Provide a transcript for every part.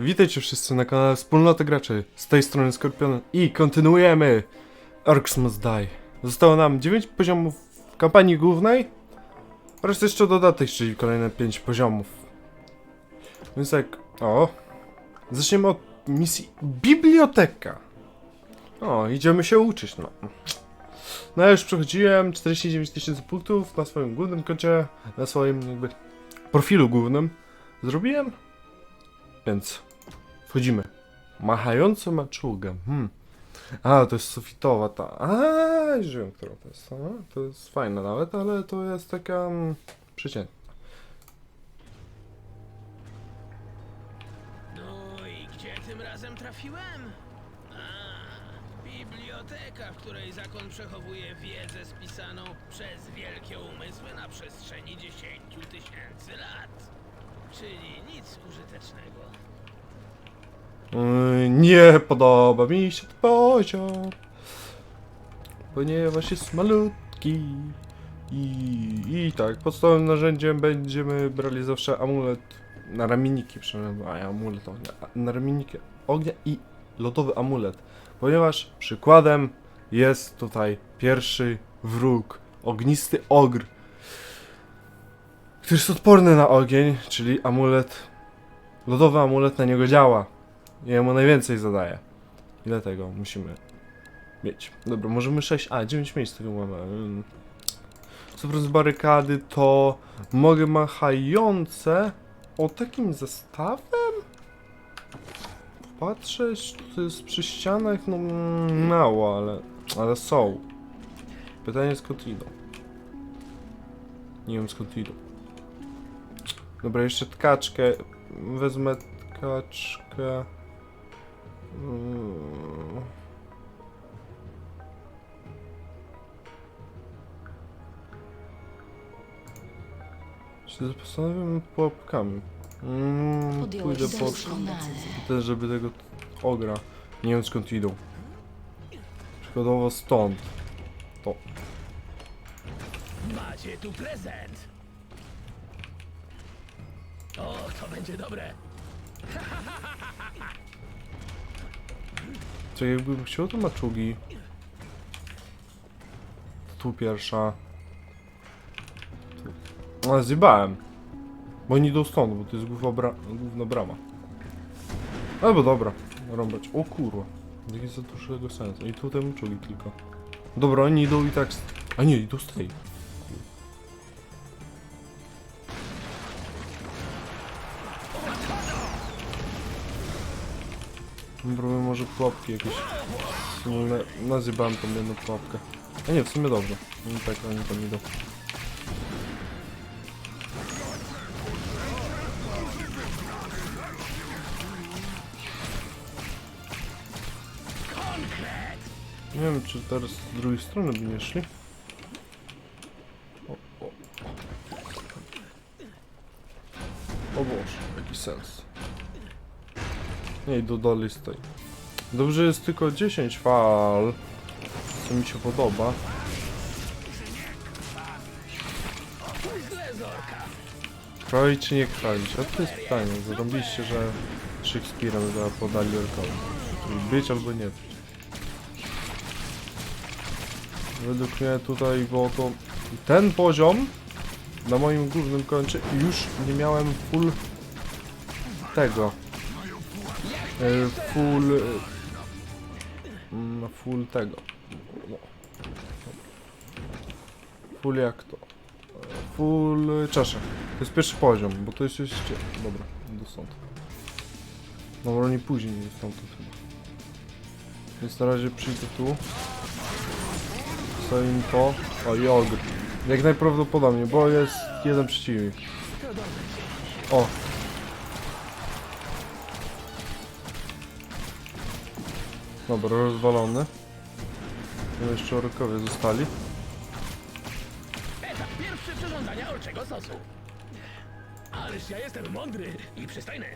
Witajcie wszyscy na kanale Wspólnoty Graczy. Z tej strony Skorpion i kontynuujemy Orcs Must Die. Zostało nam 9 poziomów w kampanii głównej oraz jeszcze dodatek, czyli kolejne 5 poziomów. Więc tak, o. Zaczniemy od misji Biblioteka. O, idziemy się uczyć, no. No ja już przechodziłem 49 tysięcy punktów na swoim głównym koncie, na swoim jakby profilu głównym. Zrobiłem więc wchodzimy. Machająca maczuga. Hmm. A, to jest sufitowa ta. A, już wiem, która to jest. A, to jest fajna nawet, ale to jest taka mm, przeciętna. No i gdzie tym razem trafiłem? A, biblioteka, w której zakon przechowuje wiedzę spisaną przez wielkie umysły na przestrzeni 10 tysięcy lat. Czyli nic użytecznego. Nie podoba mi się ten poziom. Ponieważ jest malutki. I, I tak, podstawowym narzędziem będziemy brali zawsze amulet na ramienniki, przynajmniej, a amulet ognia, na ramienniki ognia i lodowy amulet, ponieważ przykładem jest tutaj pierwszy wróg, ognisty ogr, który jest odporny na ogień, czyli amulet, lodowy amulet na niego działa. I jemu najwięcej zadaje. Ile tego musimy mieć? Dobra, możemy 6, a 9 miejsc tego mamy. Co z barykady to mogę machające o takim zestawem? Patrzeć, to jest przy ścianach, no mało, ale, ale są. Pytanie skąd idą? Nie wiem skąd idą. Dobra, jeszcze tkaczkę. Wezmę tkaczkę. Mm. Się zastanawiam nad pułapkami. Mm, Podjąłeś pójdę po doskonale. też, żeby tego ogra. Nie wiem skąd idą. Przykładowo stąd. To. Macie tu prezent! O, to będzie dobre! Co jakbym chciał to maczugi. Tu pierwsza. Tu. A zjebałem. Bo oni idą stąd, bo to jest główna, bra główna brama. Albo dobra, rąbać. O kurwa. Nie za dużego sensu. I tutaj maczugi tylko. Dobra, oni idą i tak. A nie, idą z tej. Próbuję może pułapki jakieś wspólne. Nazywam tą jedną pułapkę. A nie, w sumie dobrze. No tak, oni tam idą. Nie wiem, czy teraz z drugiej strony by nie szli. O, o. o Boże, jaki sens. Nie, dalej z tej. Dobrze jest tylko 10 fal. Co mi się podoba. Kroić czy nie kroić? A to jest pytanie. Zrobiliście, że Shakespeare'em za podali orkowi. Być albo nie być. Według mnie tutaj, bo to ten poziom na moim głównym koncie już nie miałem full tego. E, full. e, mm, Full tego. No. Full jak to? Full czasze. To jest pierwszy poziom, bo to jest jeszcze. Dobra, do stąd. Dobra, oni później nie stąd chyba. Więc na razie przyjdę tu. Co im to? O, i ogr. Jak najprawdopodobniej, bo jest jeden przeciwnik. O, Dobra, rozwalony. Tu jeszcze orkowie zostali. Etap pierwszy przyrządzania orczego sosu. Ależ ja jestem mądry i przystojny.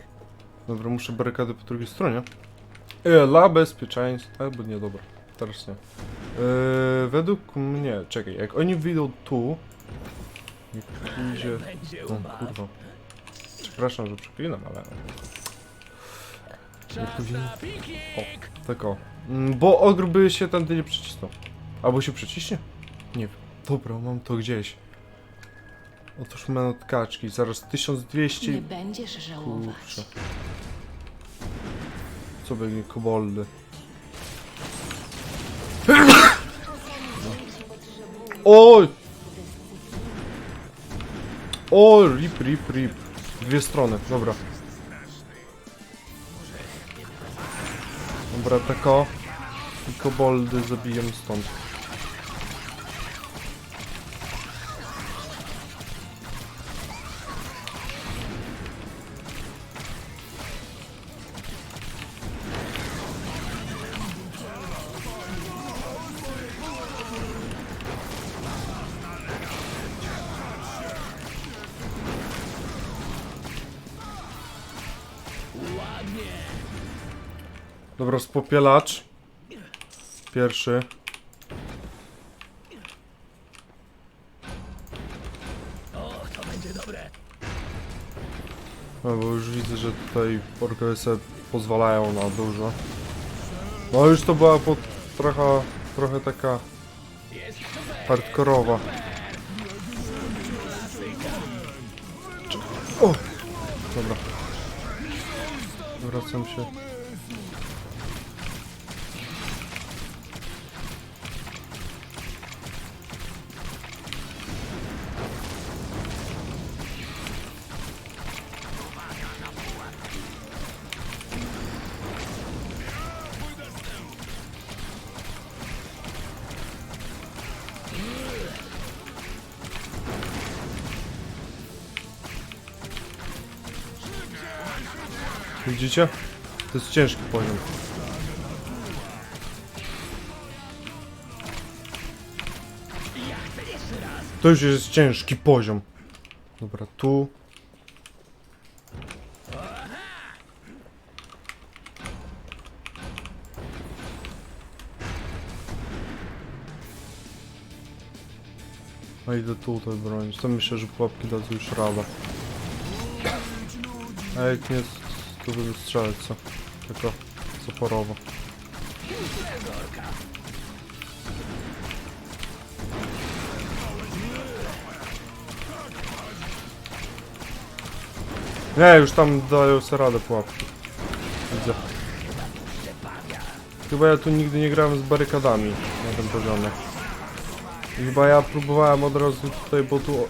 Dobra, muszę barykady po drugiej stronie. E, Dla bezpieczeństwa. Albo nie, dobra. Teraz nie. E, według mnie, czekaj, jak oni wyjdą tu. Jak pójdzie. Będzie O ubaw. kurwa. Przepraszam, że przeklinam, ale. Na piknik! Tak o. Mm, Bo ogr by się tędy nie przycisnął. Albo się przyciśnie? Nie wiem. Dobra, mam to gdzieś. Otóż menot kaczki, zaraz 1200... Nie będziesz żałować. Kurczę. Co biegnie koboldy? Oj! O, rip, rip, rip. Dwie strony, dobra. Dobra, tako. I koboldy zabiję stąd. Dobra, spopielacz. Pierwszy. No bo już widzę, że tutaj orkowie pozwalają na dużo. No już to była pod, trochę, trochę taka hardkorowa. O! Dobra. Wracam się. Widzicie? To jest ciężki poziom. To już jest ciężki poziom. Dobra, tu. A idę tutaj bronić. To myślę, że pułapki dadzą już radę. A jak nie, to będę strzelać co? Tylko zaporowo. Nie, już tam dają sobie radę pułapki. Widzę. Chyba ja tu nigdy nie grałem z barykadami na tym poziomie. Chyba ja próbowałem od razu tutaj, bo tu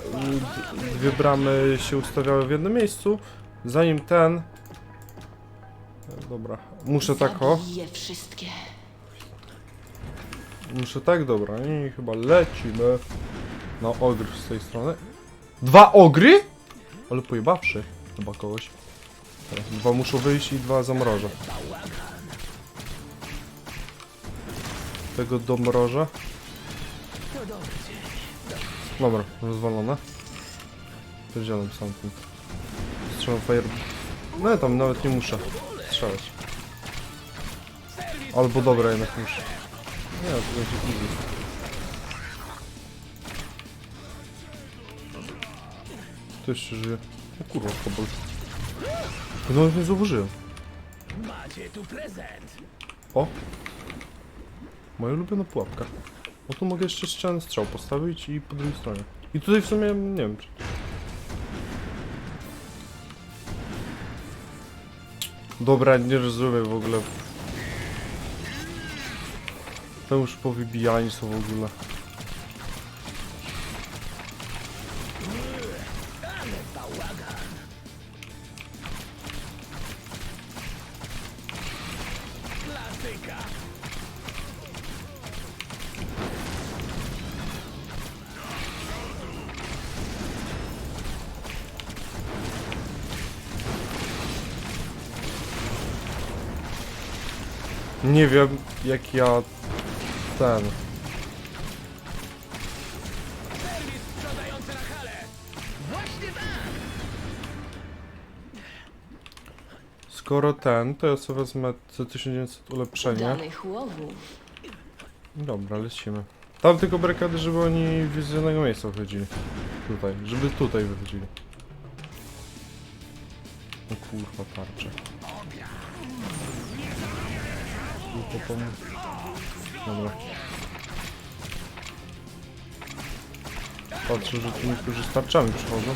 dwie bramy się ustawiały w jednym miejscu, zanim ten... Dobra, muszę tak o, wszystkie. muszę tak, dobra i chyba lecimy na ogr z tej strony. Dwa ogry? Ale pojebawszy chyba kogoś. Teraz dwa muszą wyjść i dwa zamrożę. Tego domrożę. Dobra, rozwalone. Powiedziałem sam tym. Strzelam fire... No ja tam nawet nie muszę strzelać. Albo dobra, jednak muszę. Nie, to będzie easy. To jeszcze żyje. O kurwa, kobold. No nie zauważyłem. Macie tu prezent! O! Moja ulubiona pułapka. O tu mogę jeszcze ścianę strzał postawić i po drugiej stronie. I tutaj w sumie nie wiem czy... Dobra, nie rozumiem w ogóle. To już powybijani są w ogóle. Nie wiem jak ja ten. Serwis sprzątający na hale! Właśnie tak! Skoro ten, to ja sobie wezmę C1900 ulepszenie. Danych łowów. Dobra, lecimy. Tam tylko barykady, żeby oni z jednego miejsca wychodzili. Tutaj, żeby tutaj wychodzili. O kurwa, tarcze. Dobra. Patrzę, że tu niektórzy z tarczami przychodzą.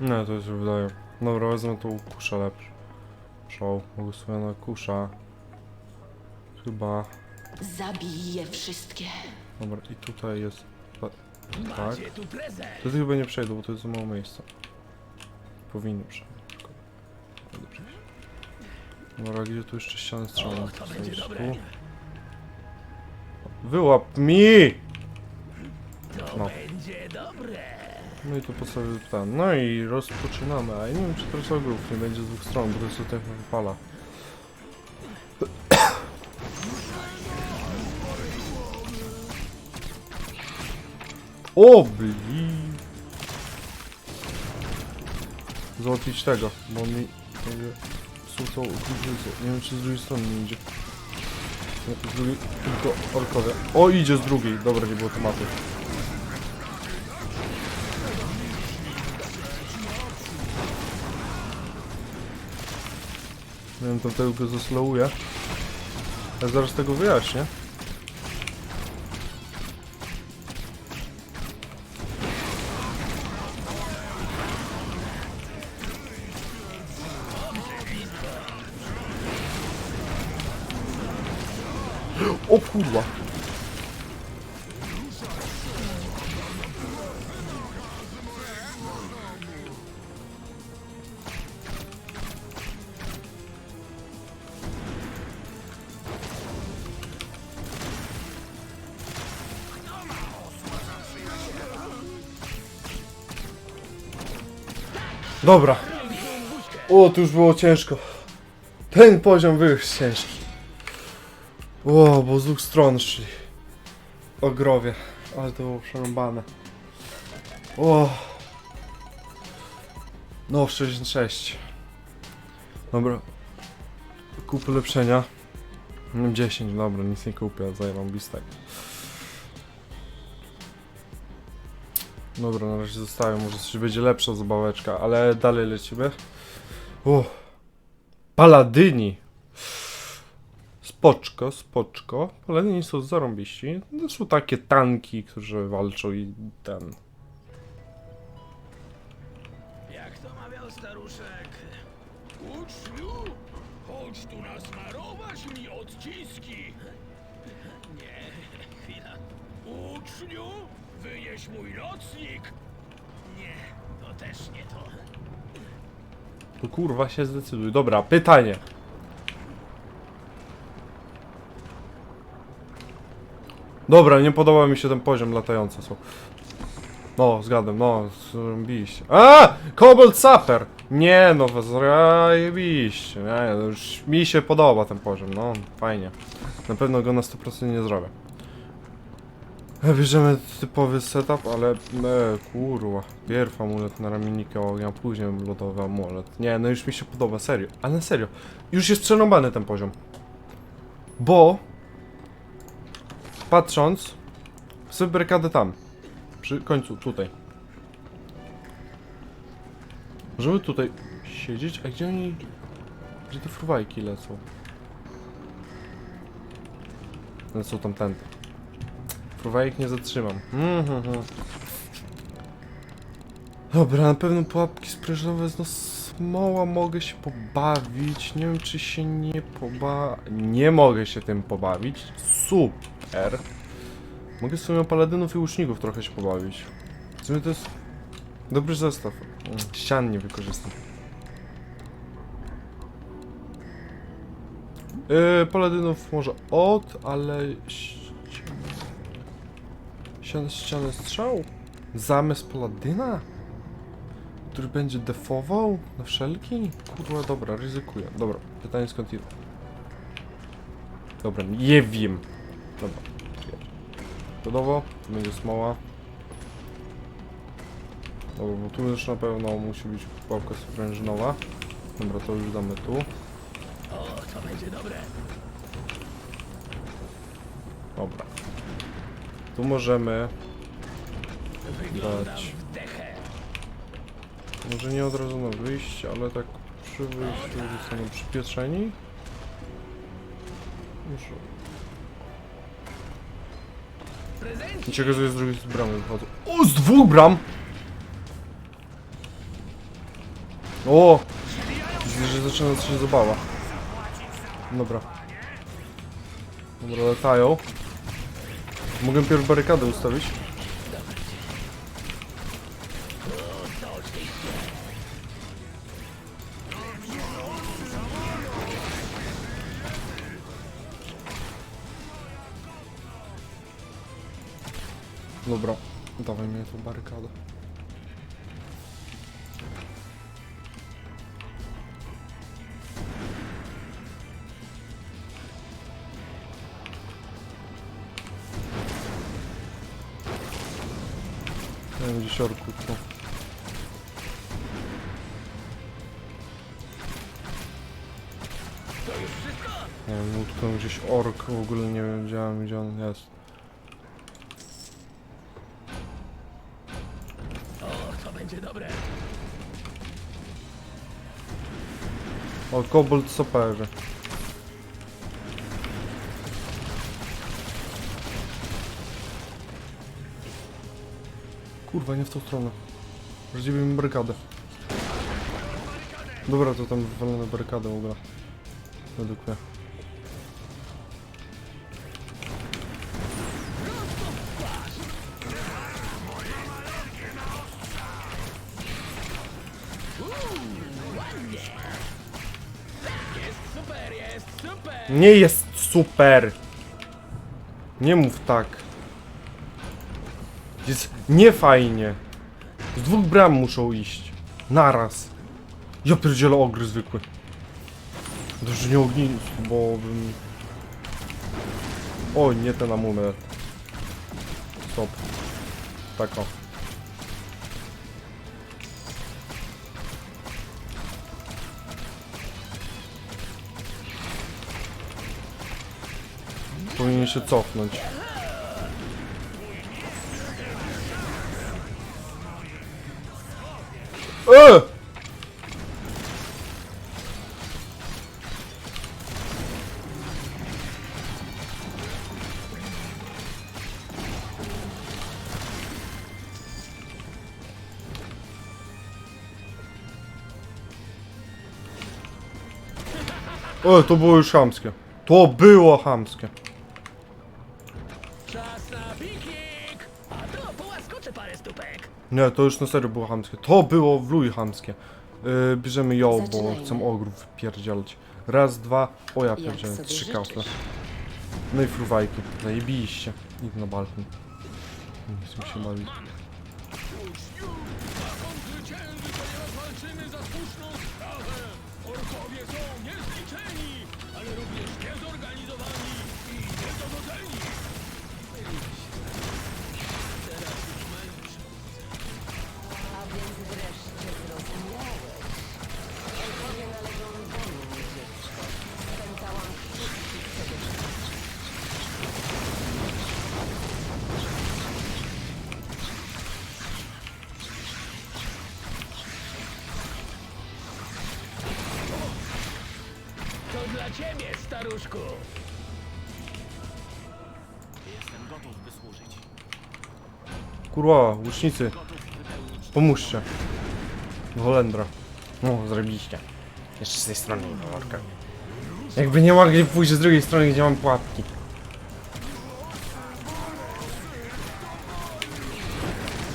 Nie, to się wydaje. Dobra, wezmę tą kuszę lepszy. Show, błogosławiona kusza. Chyba. Zabij je wszystkie. Dobra, i tutaj jest. Ta- Tak. Macie tu prezent. To chyba nie przejdą, bo to jest za mało miejsca. Powinny przejść. Dobra, gdzie tu jeszcze ściany strzelane? Och, to będzie dobre. Wyłap mi! To No. będzie dobre. No i tu postawię ten. No i rozpoczynamy. A ja nie wiem, czy teraz ogrów nie będzie z dwóch stron, bo to jest tak wypala. O, bli. Załatwić tego, bo on mi słuchał różnicę. Nie wiem, czy z drugiej strony nie idzie. Z drugiej, tylko orkowie. O, idzie z drugiej. Dobra, nie było tematu. Nie wiem, to tego go zaslowuję. Ja zaraz tego wyjaśnię. Dobra. O, to już było ciężko. Ten poziom był już ciężki. O, bo z dwóch stron szli. Ogrowie. Ale to było przerąbane. O. No, 66. Dobra. Kup ulepszenia. Mam 10, dobra, nic nie kupię, zajmą bistek. Dobra, na razie zostawiam, może coś będzie lepsza zabaweczka, ale dalej lecimy. O. Paladyni. Spoczko, spoczko. Paladyni są zarąbiści. To są takie tanki, którzy walczą i ten. Jak to mawiał staruszek? Uczniu, chodź tu nasmarować mi odciski. Nie, chwila. Uczniu, wynieś mój nocnik. Nie, to też nie to. To kurwa się zdecyduj. Dobra, pytanie. Dobra, nie podoba mi się ten poziom latający. No, zgadłem, no, zrobiliście. A! Cobalt Sapper! Nie no, zajebiście. Nie, no już mi się podoba ten poziom, no, fajnie. Na pewno go na 100% nie zrobię. Bierzemy typowy setup, ale e, kurwa. Pierw amulet na ramiennika ognia, później lodowy amulet. Nie, no już mi się podoba, serio. Ale serio. Już jest przerąbany ten poziom. Bo patrząc sobie brykadę tam. Przy końcu, tutaj. Możemy tutaj siedzieć, a gdzie oni... Gdzie te fruwajki lecą? Lecą tamtędy. Fruwajek nie zatrzymam. Mhm, mhm. Dobra, na pewno pułapki sprężynowe z smoła mogę się pobawić. Nie wiem, czy się nie poba... Nie mogę się tym pobawić. Super. Mogę sobie paladynów i łuczników trochę się pobawić. W sumie to jest dobry zestaw. Mm, Ścian nie wykorzystam. Yy, paladynów może od, ale... Ścianę strzał? Zamysł paladyna? Który będzie defował na wszelki? Kurwa, dobra, ryzykuję. Dobra, pytanie skąd idę. Dobra, nie wiem. Dobra. Gotowo, tu będzie smoła. Dobra, bo tu już na pewno musi być pułapka sprężynowa. Dobra, to już damy tu. O, to będzie dobre. Dobra. Tu możemy Dać. Może nie od razu na wyjście, ale tak przy wyjściu zostaną przypieczeni. Prezenci. I się okazuje, z drugiej bramy wychodzą. O, z dwóch bram! O! Że zaczyna się zabała. Dobra. Dobra, latają. Mogę pierw barykadę ustawić? Dobra, dawaj mnie tą barykadę. Nie wiem, gdzieś orku tu. Nie wiem, utknął gdzieś ork, w ogóle nie wiem, gdzie, on jest. O, to będzie dobre. O, kobold soperzy. Kurwa, nie w tą stronę. Rozdzielimy barykadę. Dobra, to tam wywalone barykadę w ogóle. Według mnie. Nie jest super! Nie mów tak. Jest niefajnie. Z dwóch bram muszą iść. Naraz. Ja pierdzielę ogry zwykły. Dobrze nie ognisty, bo bym... Oj, nie ten amulet. Stop. Tak o. Powinien się cofnąć. E! O, to było już chamskie. To było chamskie. Czas na piknik. Nie, to już na serio było chamskie. To było w luj chamskie. Yy, bierzemy ją, bo Zaczynajmy. chcę ogrów wypierdzielać. Raz, dwa, o ja pierdzielę, sobie trzy życzysz. kafle. No i fruwajki, zajebiście. Idź na balkon. Nie chcę się bawić. Więc wreszcie zrozumiałeś. Należą do mnie, dziecko. Spędzałam wszystkich sobie To dla ciebie, staruszku. Jestem gotów wysłużyć. Kurwa, łucznicy, pomóżcie. Holendra. No, zrobiliście. Jeszcze z tej strony worka. Jakby nie mogli pójść z drugiej strony, gdzie mam pułapki.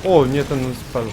O, nie ten spell.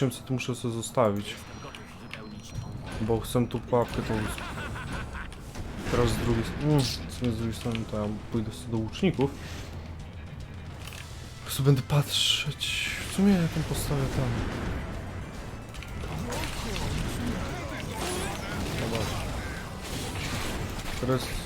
800 muszę sobie zostawić. Tą Bo chcę tu pułapkę tą... Teraz z drugiej. Mm, z drugiej strony to ja pójdę sobie do łuczników. Po prostu będę patrzeć... W sumie ja tam postawię tam. Zobacz. Teraz...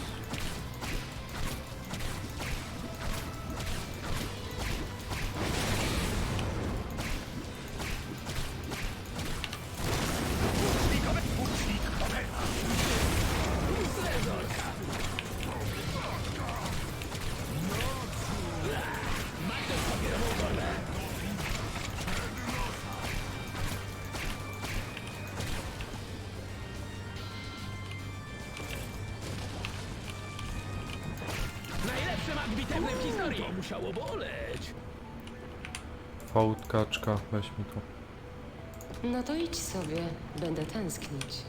Idź sobie, będę tęsknić.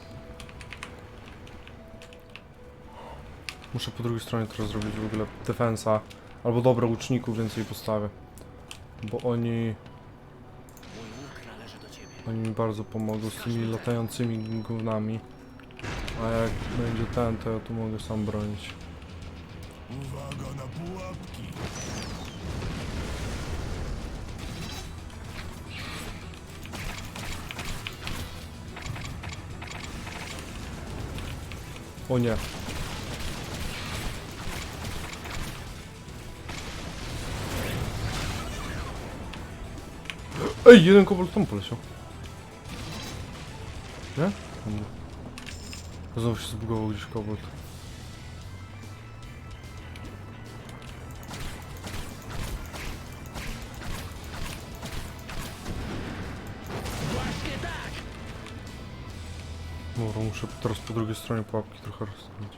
Muszę po drugiej stronie teraz zrobić w ogóle defensa. Albo dobra, łuczników więcej postawię. Bo oni, oni mi bardzo pomogą z tymi latającymi gównami. A jak będzie ten, to ja tu mogę sam bronić. Uwaga na pułapki! O nie. Ej, jeden kobold tam poleciał. Nie? Znowu się zbugował gdzieś kobold. Dobra, muszę teraz po drugiej stronie pułapki trochę rozstawić.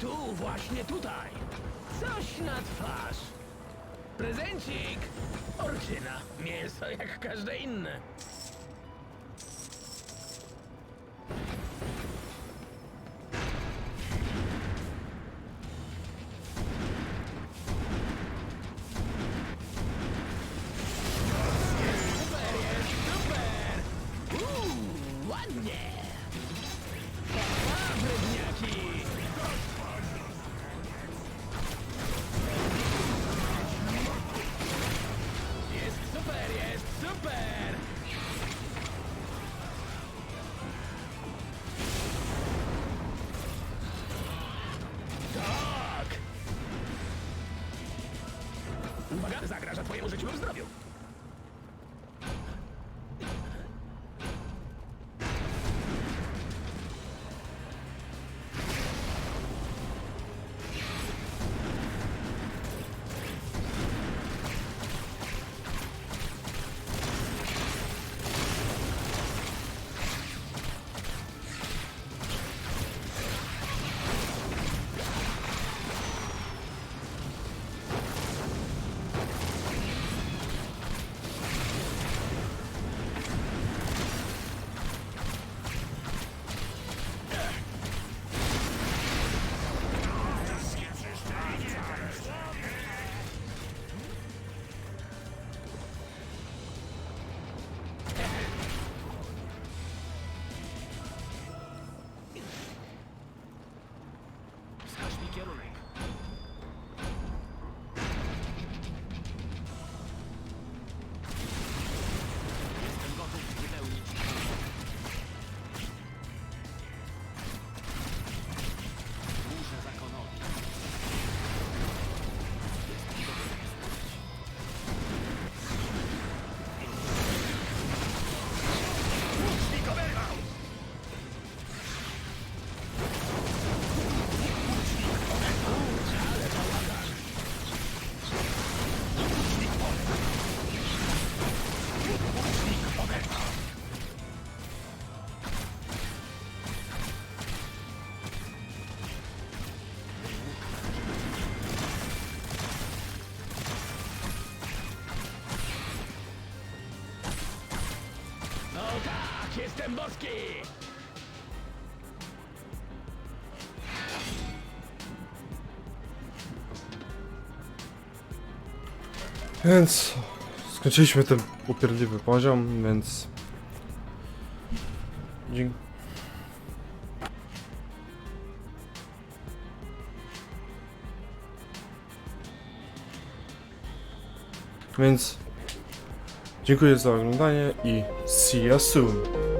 Tu, właśnie tutaj. Coś na twarz. Prezencik! Orczyna. Mięso jak każde inne. Uwaga, zagraża twojemu życiu lub zdrowiu. Jestem boski! Więc skończyliśmy ten upierdliwy poziom, więc... Dzie- Więc dziękuję za oglądanie i see you soon.